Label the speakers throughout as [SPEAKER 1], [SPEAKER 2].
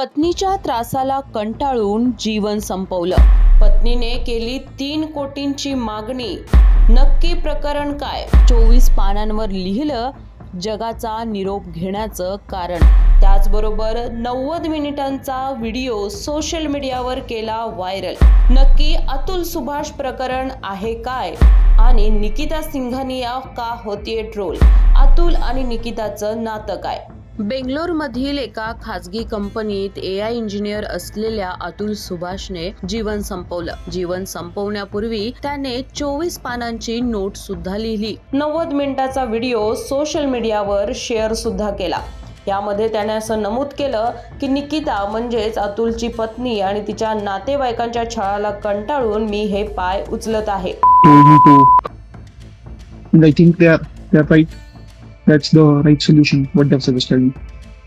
[SPEAKER 1] पत्नीच्या त्रासाला कंटाळून जीवन संपवलं. पत्नीने केली तीन कोटींची मागणी. नक्की प्रकरण काय? चोवीस पानांवर लिहिलं जगाचा निरोप घेण्याचं कारण. त्याचबरोबर नव्वद मिनिटांचा व्हिडिओ सोशल मीडियावर केला व्हायरल. नक्की अतुल सुभाष प्रकरण आहे काय? आणि निकिता सिंघानिया का होतीये ट्रोल? अतुल आणि निकिताचं नातं काय? बेंगलोरमधील एका खाजगी कंपनीत ए आय इंजिनियर असलेल्या अतुल सुभाषने जीवन संपवलं. जीवन संपवण्यापूर्वी त्याने चोवीस पानांची नोट सुद्धा लिहिली. नव्वद मिनिटाचा व्हिडिओ सोशल मीडियावर शेअर सुद्धा केला. यामध्ये त्याने असं नमूद केलं की निकिता म्हणजेच अतुलची पत्नी आणि तिच्या नातेवाईकांच्या छळाला कंटाळून मी हे पाय उचलत आहे.
[SPEAKER 2] That's the right solution, what they've suggested me.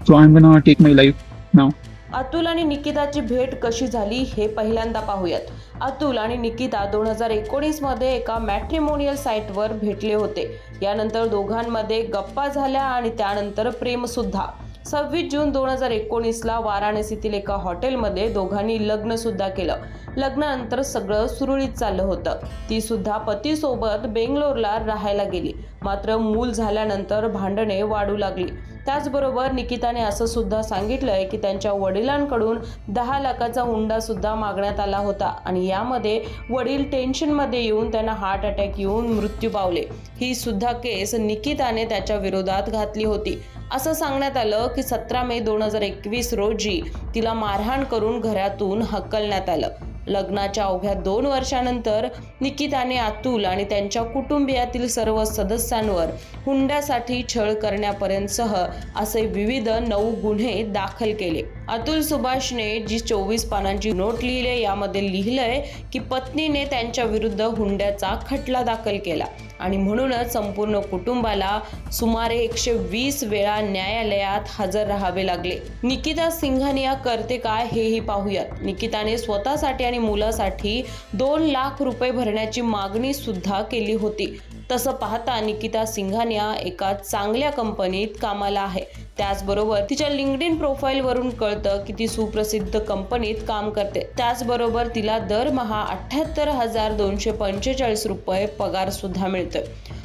[SPEAKER 2] So I'm gonna take my life now.
[SPEAKER 1] Atul आणि निकिताची भेट कशी झाली हे पहिल्यांदा पाहूयात अतुल आणि निकिता दोन हजार एकोणीसमध्ये एका मॅट्रिमोनियल साईटवर भेटले होते यानंतर दोघांमध्ये गप्पा झाल्या आणि त्यानंतर प्रेम सुद्धा सव्वीस जून दोन हजार एकोणीसला वाराणसीतील एका हॉटेलमध्ये दोघांनी लग्न सुद्धा केलं. लग्नानंतर सगळं सुरळीत चाललं होतं. ती सुद्धा पतीसोबत बेंगलोरला राहायला गेली. मात्र मूल झाल्यानंतर भांडणे वाढू लागली. त्याचबरोबर निकिताने असं सुद्धा सांगितलंय की त्यांच्या वडिलांकडून दहा लाखाचा हुंडा सुद्धा मागण्यात आला होता आणि यामध्ये वडील टेन्शनमध्ये येऊन त्यांना हार्ट अटॅक येऊन मृत्यू पावले. ही सुद्धा केस निकिताने त्याच्या विरोधात घातली होती. असं सांगण्यात आलं की सतरा मे दोन हजार एकवीस रोजी तिला मारहाण करून घरातून हकलण्यात आलं. लग्नाच्या अवघ्या दोन वर्षानंतर निकिताने अतुल आणि त्यांच्या कुटुंबियातील सर्व सदस्यांवर हुंड्यासाठी छळ करण्यापर्यंतसह असे विविध नऊ गुन्हे दाखल केले. अतुल सुभाषने जी चोवीस पानांची नोट लिहिली यामध्ये लिहिलंय की पत्नीने त्यांच्या विरुद्ध हुंड्याचा खटला दाखल केला. आणि म्हणूनच संपूर्ण कुटुंबाला सुमारे एकशे वीस वेळा न्यायालयात हजर राहावे लागले. निकिता सिंघानिया करते काय हेही पाहूयात. निकिताने स्वतःसाठी आणि मुलासाठी दोन लाख रुपये भरण्याची मागणी सुद्धा केली होती. तसं पाहता निकिता सिंघानिया एका चांगल्या कंपनीत कामाला आहे. त्याचबरोबर तिच्या लिंक्डइन प्रोफाईलवरून कळतं की ती सुप्रसिद्ध कंपनीत काम करते. त्याचबरोबर तिला दरमहा अठ्याहत्तर हजार दोनशे पंचेचाळीस रुपये पगार सुद्धा मिळतोय.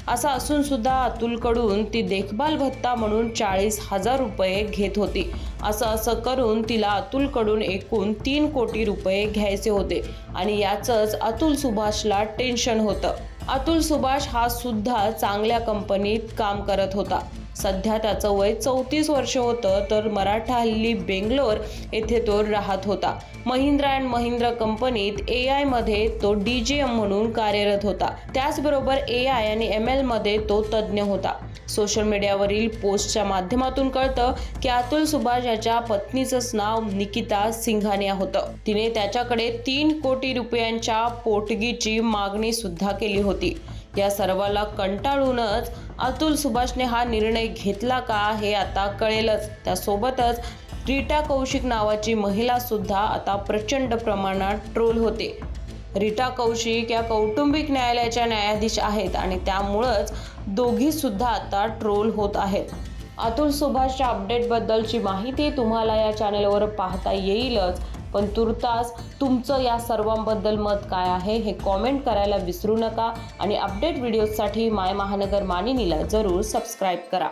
[SPEAKER 1] असं असून सुद्धा अतुलकडून ती देखभाल भत्ता म्हणून चाळीस हजार रुपये घेत होती. असं असं करून तिला अतुलकडून एकूण तीन कोटी रुपये घ्यायचे होते आणि याचंच अतुल सुभाषला टेन्शन होतं. अतुल सुभाष हा सुद्धा चांगल्या कंपनीत काम करत होता. सध्या त्याचं वय चौतीस वर्ष होतं तर मराठा हल्ली बेंगलोर येथे तो राहत होता. महिंद्रा अँड महिंद्रा कंपनीत ए आयमध्ये तो डी जी एम म्हणून कार्यरत होता. त्याचबरोबर ए आय आणि एम एलमध्ये तो तज्ज्ञ होता. सोशल मीडियावरील पोस्टच्या माध्यमातून कळतं की अतुल सुभाष याच्या पत्नीचंच नाव निकिता सिंघानिया होतं. तिने त्याच्याकडे तीन कोटी रुपयांच्या पोटगीची मागणी सुद्धा केली होती. या सर्वाला कंटाळूनच अतुल सुभाषने हा निर्णय घेतला का हे आता कळेलच. त्यासोबतच रीटा कौशिक नावाची महिला सुद्धा आता प्रचंड प्रमाणात ट्रोल होते. रीटा कौशिक या कौटुंबिक न्यायालयाच्या न्यायाधीश आहेत आणि त्यामुळंच दोघी सुद्धा आता ट्रोल होत आहेत. अतुल सुभाषच्या अपडेटबद्दलची माहिती तुम्हाला या चॅनलवर पाहता येईलच. पण तुर्तास तुमचं या सर्वांबद्दल मत काय आहे हे कॉमेंट करायला विसरू नका आणि अपडेट व्हिडिओजसाठी माय महानगर मानिनीला जरूर सबस्क्राईब करा.